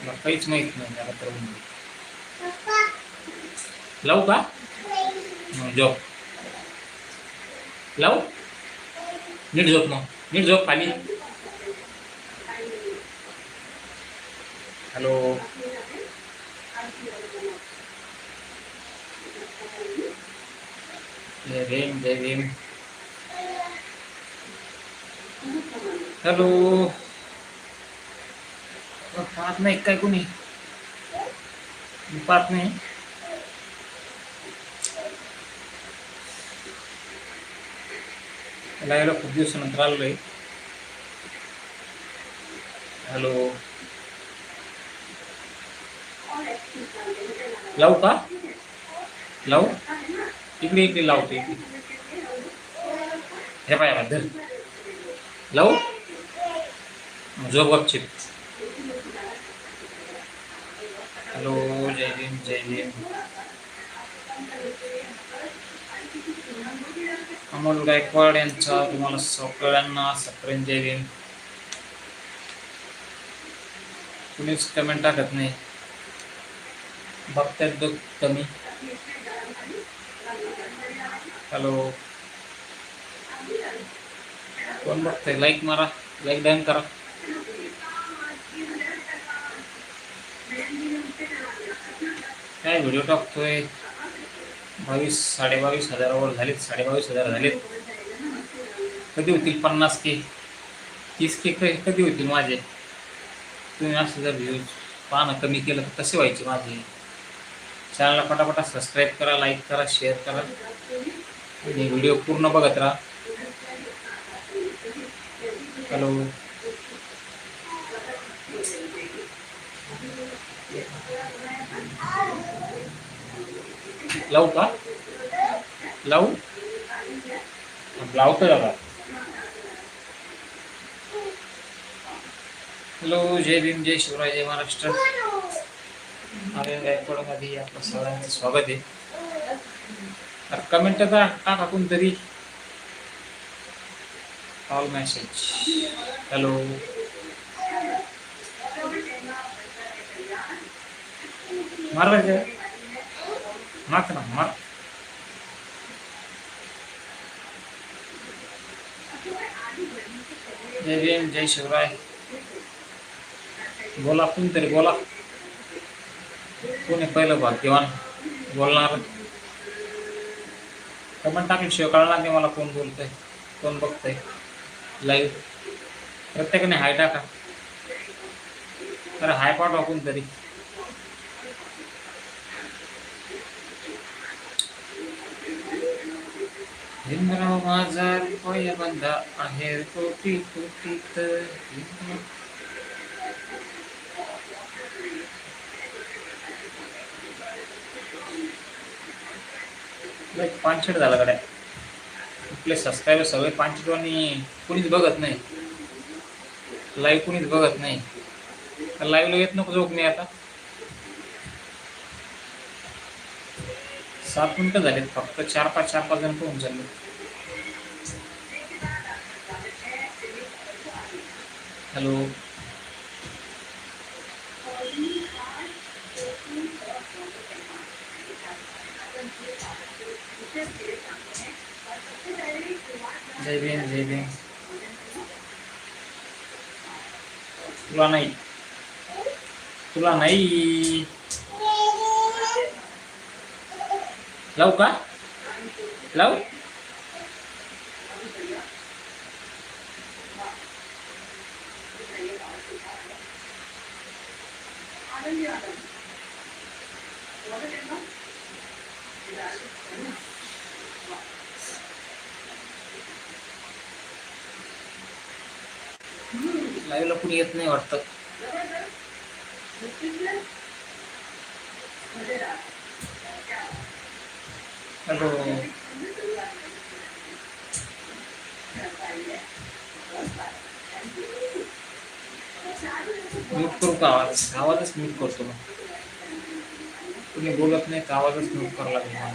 मला काहीच माहीत नाही त्याला तर. लावू का झोप लावू नीट झोप मग नीट झोप खाली हॅलो जय भीम जय भीम हॅलो. पाहत नाही काय कोणी? पाहत नाही. लाईव्हला खूप दिवसानंतर आलोय. हॅलो. लावू का? लावू? इकडे इकडे लावतो. इकडे हे पाय धर. लावू? जो गपचिप हॅलो जय भीम जय भीम. अमोल गायकवाड यांचा तुम्हाला सगळ्यांना सगळ्यांना जय भीम. कुणीच कमेंट टाकत नाही. बघतात बघ कमी. हॅलो. कोण बघतंय? लाईक मारा. लाईक डॅन करा. काय व्हिडिओ टाकतोय बावीस साडेबावीस हजारावर झालेत साडेबावीस हजार झालेत. कधी होतील पन्नास के? तीस के कधी होतील माझे? तुम्ही असं जर व्ह्यूज पाहणं कमी केलं तर कसे व्हायचे माझे? चॅनलला पटापटा सबस्क्राईब करा लाईक करा शेअर करा. आणि व्हिडिओ पूर्ण बघत राहा. हॅलो लावू का लावू लावतो दादा हॅलो जय भीम जय शिवराय जय महाराष्ट्र आर्यन गायकवाडमध्ये आपलं सगळ्यांचं स्वागत आहे तर कमेंट का टाका कोणतरी ऑल मेसेज हॅलो मारायचं मार ना मार जय भीम जय शिवराय बोला कोणतरी बोला कोणी पहिलं भाग्यवान बोलणार कमेंट टाकल्याशिवाय कळणार नाही मला कोण बोलतंय कोण बघतंय लाईव्ह प्रत्येकाने हाय टाका तर हाय पाठवा कोणतरी इंद्र माझा रुपया बंधा आहे कोटी कोटीत? भीमराव. पानशेट झाला गड्या. आपले सबस्क्रायबर सगळे पानशेट आणि बघत नाही. लाईव्ह कुणीच बघत नाही. लाईव्हला येत नको जोक मी आता. सात मिनटं झालेत फक्त. चार पाच चार पाच जण होऊन चालले. हॅलो. जय भीम जय भीम. तुला नाही. तुला नाही. लावू का? लावू? लाईव्हला कुणी येत नाही वाटतं. हॅलो म्यूट करू का आवाज आवाजच म्यूट करतो मग तुम्ही बोलत नाही तर आवाजच म्यूट करावा लागेल मला